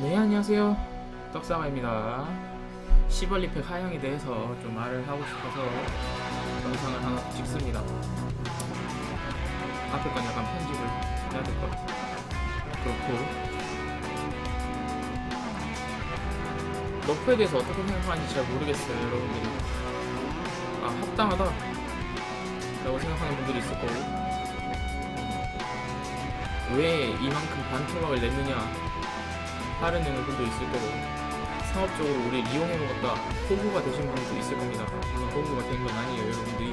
네 안녕하세요. 떡사과입니다. 시벌리팩 하향에 대해서 좀 말을 하고 싶어서 영상을 하나 찍습니다. 앞에 건 약간 편집을 해야 될 것 같아요 그렇고. 너프에 대해서 어떻게 생각하는지 잘 모르겠어요 여러분들이. 아 합당하다. 라고 생각하는 분들이 있을 거고. 왜 이만큼 반토막을 냈느냐 하려는 분도 있을 거고 상업적으로 우리 이용해 먹었다. 호구가 되신 분도 있을 겁니다. 물론 호구가 된 건 아니에요. 여러분들이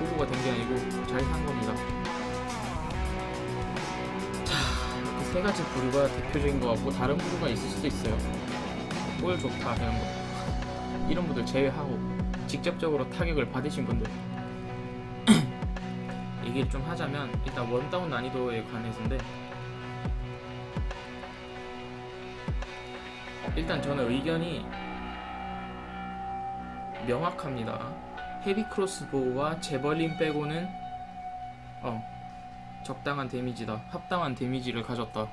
호구가 된 게 아니고 잘 산 겁니다. 자 이렇게 세 가지 부류가 대표적인 것 같고 다른 부류가 있을 수도 있어요. 꼴 좋다 이런 거. 이런 분들 제외하고 직접적으로 타격을 받으신 분들. 얘기를 좀 하자면 일단 원다운 난이도에 관해서인데 일단 저는 의견이 명확합니다. 헤비 크로스보우와 제벌린 빼고는 어 적당한 데미지다. 합당한 데미지를 가졌다.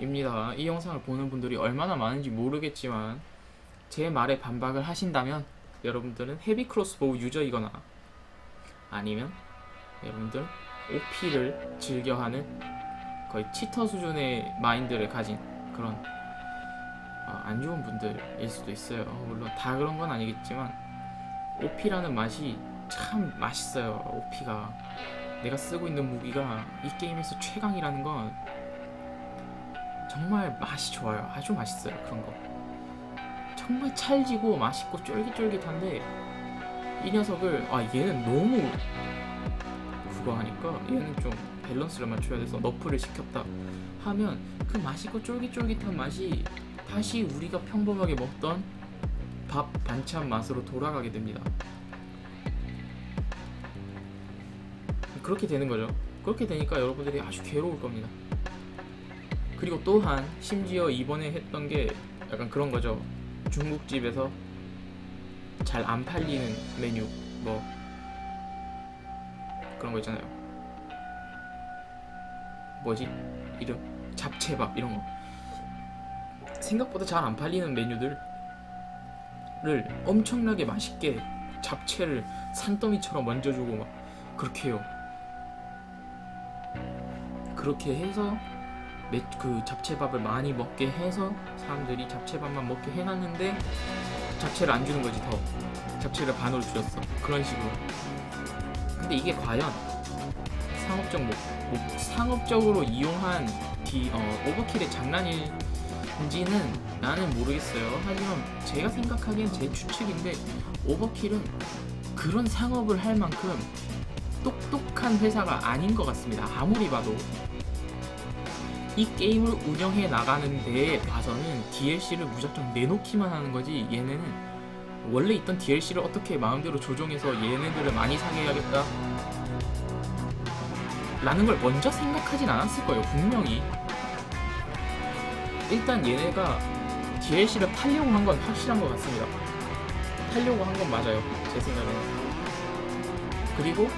입니다. 이 영상을 보는 분들이 얼마나 많은지 모르겠지만 제 말에 반박을 하신다면 여러분들은 헤비 크로스보우 유저이거나 아니면 여러분들 OP를 즐겨하는 거의 치터 수준의 마인드를 가진 그런 어, 안 좋은 분들일 수도 있어요. 물론 다 그런 건 아니겠지만 OP라는 맛이 참 맛있어요. OP가 내가 쓰고 있는 무기가 이 게임에서 최강이라는 건 정말 맛이 좋아요. 아주 맛있어요. 그런 거. 정말 찰지고 맛있고 쫄깃쫄깃한데 이 녀석을 아 얘는 너무 그거 하니까 얘는 좀 밸런스를 맞춰야 돼서 너프를 시켰다 하면 그 맛있고 쫄깃쫄깃한 맛이 다시 우리가 평범하게 먹던 밥 반찬 맛으로 돌아가게 됩니다. 그렇게 되는 거죠. 그렇게 되니까 여러분들이 아주 괴로울 겁니다. 그리고 또한 심지어 이번에 했던 게 약간 그런 거죠. 중국집에서 잘 안 팔리는 메뉴 뭐 그런 거 있잖아요. 뭐지? 이름 잡채밥 이런 거. 생각보다 잘 안 팔리는 메뉴들을 엄청나게 맛있게 잡채를 산더미처럼 만져주고 막 그렇게 해요. 그렇게 해서 매- 그 잡채밥을 많이 먹게 해서 사람들이 잡채밥만 먹게 해놨는데 잡채를 안 주는 거지 더. 잡채를 반으로 줄였어. 그런 식으로. 근데 이게 과연 상업적 목, 목- 상업적으로 이용한 디, 어, 오버킬의 장난 인지는 나는 모르겠어요. 하지만 제가 생각하기엔 제 추측인데 오버킬은 그런 상업을 할 만큼 똑똑한 회사가 아닌 것 같습니다. 아무리 봐도. 이 게임을 운영해 나가는 데에 봐서는 DLC를 무작정 내놓기만 하는 거지 얘네는 원래 있던 DLC를 어떻게 마음대로 조정해서 얘네들을 많이 사게 해야겠다? 라는 걸 먼저 생각하진 않았을 거예요 분명히 일단 얘네가 DLC를 팔려고 한 건 확실한 것 같습니다 팔려고 한 건 맞아요 제 생각에는 그리고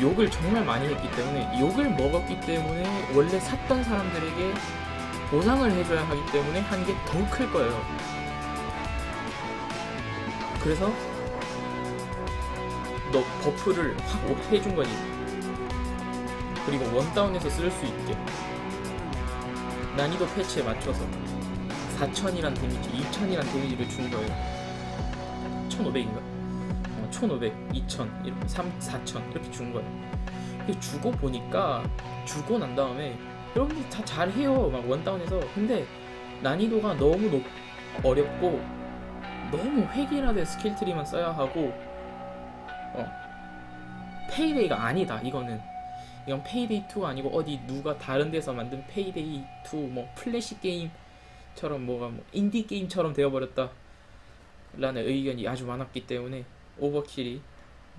욕을 정말 많이 했기 때문에 욕을 먹었기 때문에 원래 샀던 사람들에게 보상을 해줘야 하기 때문에 한 게 더 클 거예요. 그래서 너 버프를 확 해준 거지. 그리고 원다운에서 쓸 수 있게 난이도 패치에 맞춰서 4000이란 데미지, 2000이란 데미지를 준 거예요. 1500인가? 어, 1500, 2000, 이렇게 3, 4000 이렇게 준 거예요. 근데 주고 보니까 주고 난 다음에 여러분들 다 잘해요. 막 원다운에서. 근데 난이도가 너무 높, 어렵고 너무 획일화된 스킬 트리만 써야 하고 어, 페이데이가 아니다. 이거는 이건 페이데이 2가 아니고 어디 누가 다른 데서 만든 페이데이 2뭐 플래시 게임처럼 뭐가 뭐 인디 게임처럼 되어버렸다. 라는 의견이 아주 많았기 때문에 오버킬이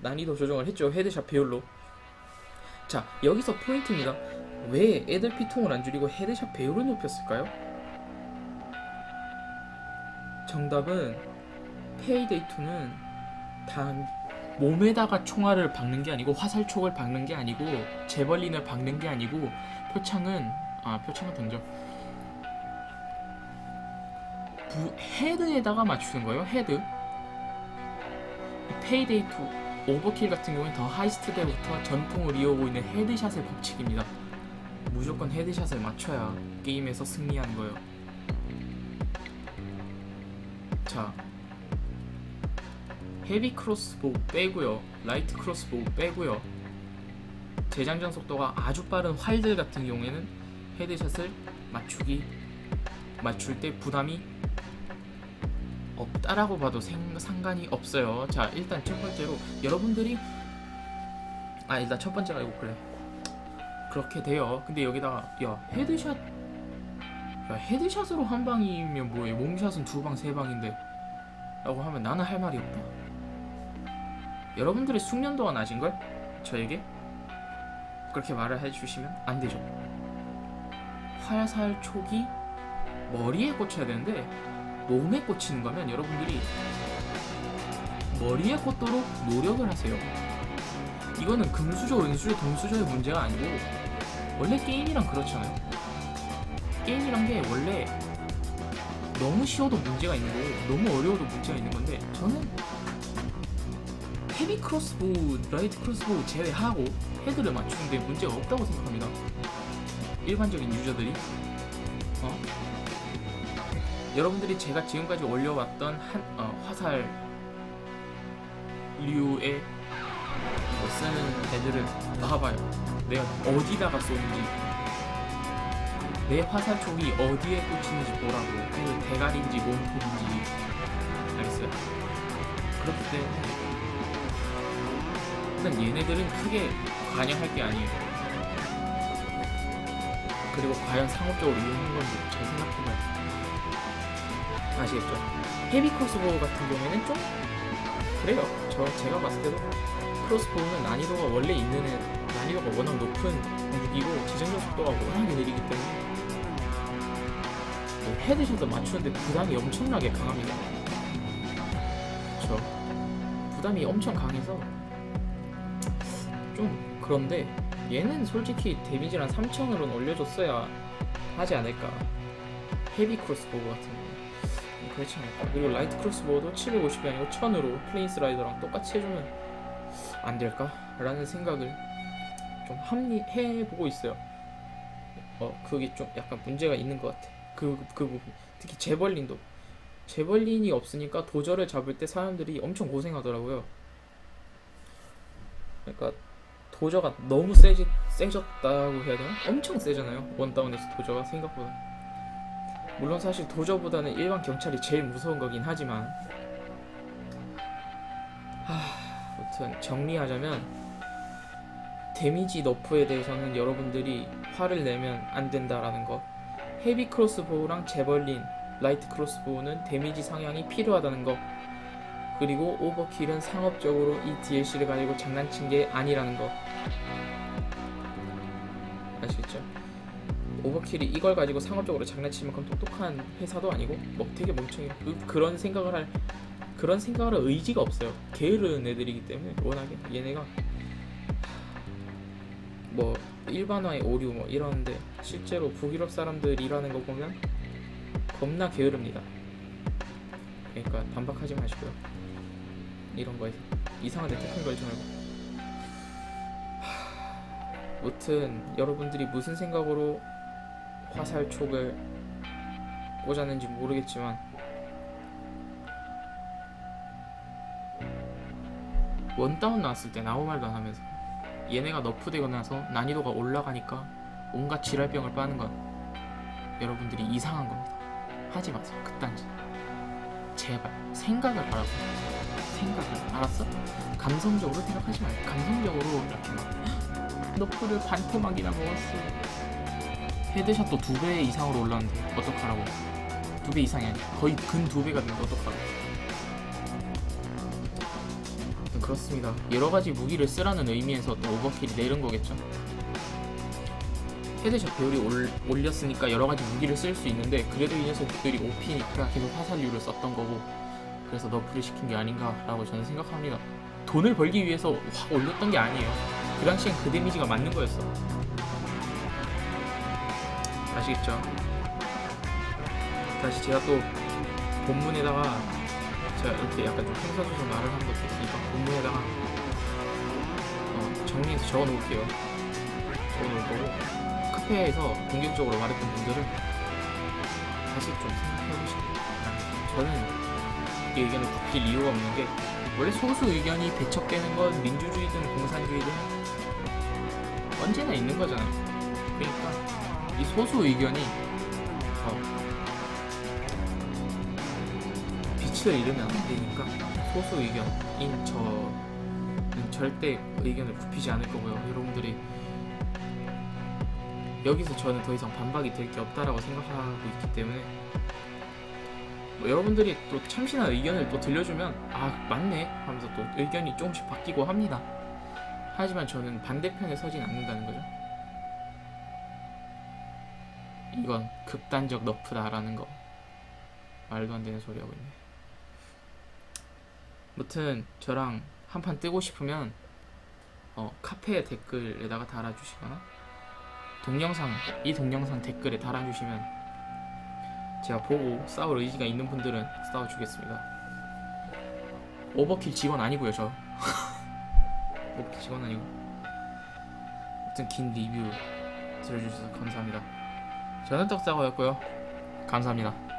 난이도 조정을 했죠 헤드샷 배율로 자 여기서 포인트입니다 왜 애들 피통을 안 줄이고 헤드샷 배율을 높였을까요? 정답은 페이데이 2는 단 몸에다가 총알을 박는 게 아니고 화살촉을 박는 게 아니고 제벌린을 박는 게 아니고 표창은 아 표창은 던져 부, 헤드에다가 맞추는 거예요. 헤드. 이 페이데이 2 오버킬 같은 경우는 더 하이스트 때부터 전통을 이어오고 있는 헤드샷의 법칙입니다. 무조건 헤드샷을 맞춰야 게임에서 승리하는 거예요. 자, 헤비 크로스보우 빼고요, 라이트 크로스보우 빼고요. 재장전 속도가 아주 빠른 활들 같은 경우에는 헤드샷을 맞추기 맞출 때 부담이 없다라고 봐도 생, 상관이 없어요. 자, 일단 첫 번째로 여러분들이 아 일단 첫 번째가 이거 그래. 그렇게 돼요. 근데 여기다가 야 헤드샷 야 헤드샷으로 한 방이면 뭐해? 몸샷은 두 방, 세 방인데 라고 하면 나는 할 말이 없다. 여러분들의 숙련도가 낮은 걸 저에게 그렇게 말을 해주시면 안 되죠. 화살 촉이 머리에 꽂혀야 되는데 몸에 꽂히는 거면 여러분들이 머리에 꽂도록 노력을 하세요. 이거는 금수저, 은수저, 동수저의 문제가 아니고 원래 게임이란 그렇잖아요. 게임이란 게 원래 너무 쉬워도 문제가 있는 거고 너무 어려워도 문제가 있는 건데 저는 헤비 크로스보우, 라이트 크로스보우 제외하고 헤드를 맞추는데 문제가 없다고 생각합니다. 일반적인 유저들이 어? 여러분들이 제가 지금까지 올려왔던 한 어, 화살 류의 뭐 쓰는 애들을 봐봐요. 내가 어디다가 쏘는지 내 화살 촉이 어디에 꽂히는지 보라고. 그리고 대가리인지 몸통인지 알겠어요? 그렇기 때문에 일단 얘네들은 크게 관여할 게 아니에요. 그리고 과연 상업적으로 이용한 건지 잘 생각해봐요. 아시겠죠? 헤비 크로스보우 같은 경우에는 좀 그래요. 저 제가 봤을 때도 크로스보우는 난이도가 원래 있는 애, 난이도가 워낙 높은 무기고 지정력 속도가 워낙에 느리기 때문에 뭐 헤드샷도 맞추는데 부담이 엄청나게 강합니다. 그렇죠. 부담이 엄청 강해서 좀 그런데 얘는 솔직히 데미지를 한 3000으로는 올려줬어야 하지 않을까. 헤비 크로스보우 같은 거. 그렇지 않을까. 그리고 라이트 크로스보우도 750이 아니고 1000으로 플레인스 라이더랑 똑같이 해주면 안 될까? 라는 생각을 좀 합리해보고 있어요. 어, 그게 좀 약간 문제가 있는 것 같아. 그, 그 부분. 특히 제벌린도. 제벌린이 없으니까 도저를 잡을 때 사람들이 엄청 고생하더라고요. 그러니까 도저가 너무 세지, 세졌다고 해야 되나? 엄청 세잖아요. 원다운에서 도저가 생각보다. 물론 사실 도저보다는 일반 경찰이 제일 무서운 거긴 하지만 하, 아무튼 정리하자면 데미지 너프에 대해서는 여러분들이 화를 내면 안 된다라는 거 헤비 크로스보우랑 제벌린 라이트 크로스보우는 데미지 상향이 필요하다는 거 그리고 오버킬은 상업적으로 이 DLC를 가지고 장난친 게 아니라는 거. 아시겠죠? 오버킬이 이걸 가지고 상업적으로 장난칠 만큼 똑똑한 회사도 아니고 뭐 되게 멍청해 그, 그런 생각을 할 그런 생각을 할 의지가 없어요. 게으른 애들이기 때문에 워낙에. 얘네가 뭐 일반화의 오류 뭐 이러는데 실제로 북유럽 사람들 일하는 거 보면 겁나 게으릅니다. 그러니까 반박하지 마시고요 이런 거에서 이상한 데 태클 걸지 말고 하, 무튼 여러분들이 무슨 생각으로 화살 촉을 꽂았는지 모르겠지만 원다운 나왔을 때 아무 말도 안 하면서 얘네가 너프되고 나서 난이도가 올라가니까 온갖 지랄병을 빠는 건 여러분들이 이상한 겁니다. 하지 마세요. 그딴 짓. 제발 생각을 하라고. 생각을 알았어? 감성적으로 생각하지 말고 감성적으로 이렇게 막 너프를 반토막이나 먹었어. 헤드샷도 두 배 이상으로 올랐는데 어떡하라고. 두 배 이상이 아니야 거의 근 두 배가 되는데 어떡하라고. 그렇습니다. 여러 가지 무기를 쓰라는 의미에서 또 오버킬이 내린 거겠죠. 헤드샷 배율이 올, 올렸으니까 여러 가지 무기를 쓸 수 있는데 그래도 이 녀석들이 OP니까 계속 화살류를 썼던 거고 그래서 너프를 시킨 게 아닌가라고 저는 생각합니다 돈을 벌기 위해서 확 올렸던 게 아니에요 그 당시엔 그 데미지가 맞는 거였어 아시겠죠? 다시 제가 또 본문에다가 제가 이렇게 약간 좀 행사적인 말을 한 것도 있으니까 본문에다가 어, 정리해서 적어 놓을게요. 적어 놓을 거고 카페에서 공격적으로 말했던 분들은 다시 좀 생각해 보시길 바랍니다. 저는 이 의견을 굽힐 이유가 없는 게 원래 소수 의견이 배척되는 건 민주주의든 공산주의든 언제나 있는 거잖아요. 그러니까 이 소수 의견이 어, 빛을 잃으면 안 되니까 소수 의견인 저는 절대 의견을 굽히지 않을 거고요. 여러분들이 여기서 저는 더 이상 반박이 될 게 없다라고 생각하고 있기 때문에 뭐 여러분들이 또 참신한 의견을 또 들려주면 아 맞네 하면서 또 의견이 조금씩 바뀌고 합니다. 하지만 저는 반대편에 서진 않는다는 거죠. 이건 극단적 너프다라는 거 말도 안 되는 소리 하고 있네. 무튼 저랑 한판 뜨고 싶으면 어, 카페 댓글에다가 달아주시거나 동영상 이 동영상 댓글에 달아주시면 제가 보고 싸울 의지가 있는 분들은 싸워주겠습니다. 오버킬 직원 아니고요 저. 오버킬 직원 아니고. 아무튼 긴 리뷰 들어주셔서 감사합니다. 저는 떡사고였고요. 감사합니다.